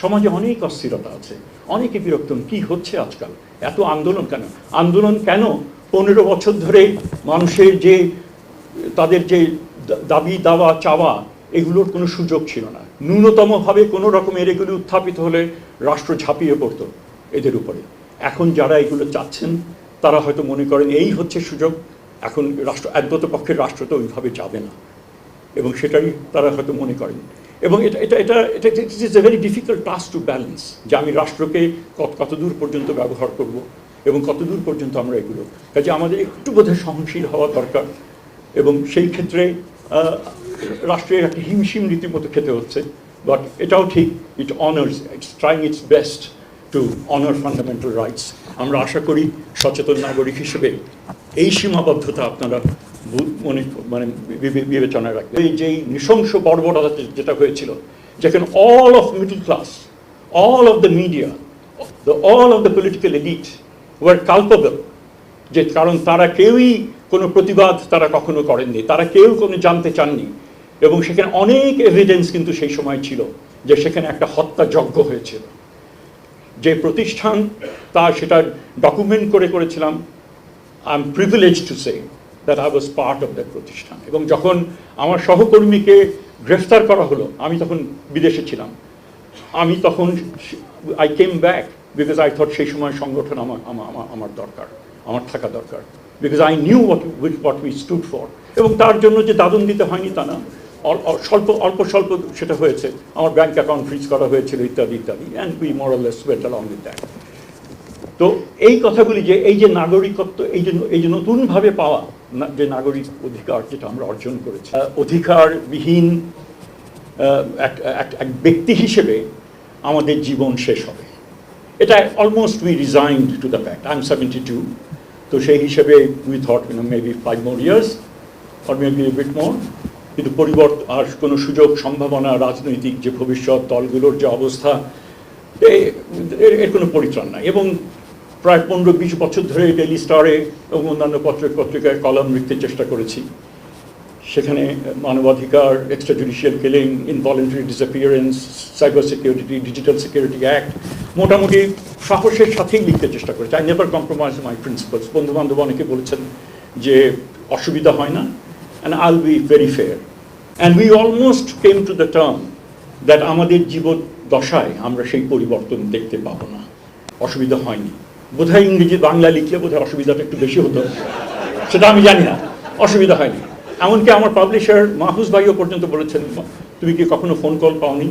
সমাজে অনেক অস্থিরতা আছে, অনেকে বিরক্ত কি হচ্ছে আজকাল? এত আন্দোলন কেন? আন্দোলন কেন পনেরো বছর ধরে মানুষের যে, তাদের যে দাবি, দাওয়া, চাওয়া, এগুলোর কোনো সুযোগ ছিল না। ন্যূনতমভাবে কোনো রকমের এগুলি উত্থাপিত হলে রাষ্ট্র ঝাঁপিয়ে পড়তো এদের উপরে। এখন যারা এগুলো চাচ্ছেন, তারা হয়তো মনে করেন এই হচ্ছে সুযোগ, এখন রাষ্ট্র একগত পক্ষের রাষ্ট্র তো ওইভাবে যাবে না। এবং সেটাই তারা হয়তো মনে করেন। এবং এটা এটা এটা এটা it is a very difficult task to balance যে আমি রাষ্ট্রকে কত কত দূর পর্যন্ত ব্যবহার করব এবং কত দূর পর্যন্ত আমরা এগুলো। কাজে আমাদের একটু বোধহয় সহনশীল হওয়া দরকার এবং সেই ক্ষেত্রে রাষ্ট্রের একটা হিমশিম রীতিমতো খেতে হচ্ছে। বাট এটাও ঠিক it honours it's trying its best to honour fundamental rights আমরা আশা করি সচেতন নাগরিক হিসেবে এই সীমাবদ্ধতা আপনারা মনে বিবেচনায় রাখবেন এই যেই নৃশংস বর্বরতা যেটা হয়েছিল, যেখানে all of middle class all of the media the all of the political elite were culpable যে কারণ তারা কেউই কোনো প্রতিবাদ তারা কখনো করেননি, তারা কেউ কোনো জানতে চাননি। এবং সেখানে অনেক এভিডেন্স কিন্তু সেই সময় ছিল যে সেখানে একটা হত্যাযজ্ঞ হয়েছিল। যে প্রতিষ্ঠান, তা সেটা ডকুমেন্ট করে করেছিলাম I am privilege to say that I was part of that প্রতিষ্ঠান। এবং যখন আমার সহকর্মীকে গ্রেফতার করা হলো, আমি তখন বিদেশে ছিলাম। আমি তখন I came back because I thought সেই সময় সংগঠন আমার আমার দরকার, আমার থাকা দরকার। Because I knew what with what we stood for এবং তার জন্য যে দাদন দিতে হয়নি তা না। স্বল্প, অল্প, স্বল্প সেটা হয়েছে। আমার ব্যাংক অ্যাকাউন্ট ফ্রিজ করা হয়েছিল ইত্যাদি ইত্যাদি। And we morals wait along with that তো এই কথাগুলি যে, এই যে নাগরিকত্ব, এই যে এই যে নতুনভাবে পাওয়া যে নাগরিক অধিকার যেটা আমরা অর্জন করেছি। অধিকারবিহীন এক ব্যক্তি হিসেবে আমাদের জীবন শেষ হবে। এটা almost we resigned to the fact I am seventy two তো সেই হিসেবে we thought you know maybe five more years or maybe bit more কিন্তু পরিবর্তন আর কোনো সুযোগ, সম্ভাবনা, রাজনৈতিক যে ভবিষ্যৎ, দলগুলোর যে অবস্থা এর কোনো পরিত্রাণ নাই। এবং প্রায় পনেরো বিশ বছর ধরে ডেলি স্টারে এবং অন্যান্য পত্র পত্রিকায় কলম লিখতে চেষ্টা করেছি। সেখানে মানবাধিকার extra judicial killing involuntary disappearance cyber security digital security act মোটামুটি সাহসের সাথেই লিখতে চেষ্টা করেছি। I never compromise my principles বন্ধু বান্ধব অনেকে বলেছেন যে অসুবিধা হয় না and all be very fair and we almost came to the term that আমাদের জীবন দশায় আমরা সেই পরিবর্তন দেখতে পাবো না। অসুবিধা হয়নি। বোধহয় ইংরেজি বাংলা লিখলে বোধহয় অসুবিধাটা একটু বেশি হতো। সেটা আমি জানি না, অসুবিধা হয়নি। এমনকি আমার পাবলিশার মাহফুজ ভাইও পর্যন্ত বলেছেন তুমি কি কখনো ফোন কল পাওনি?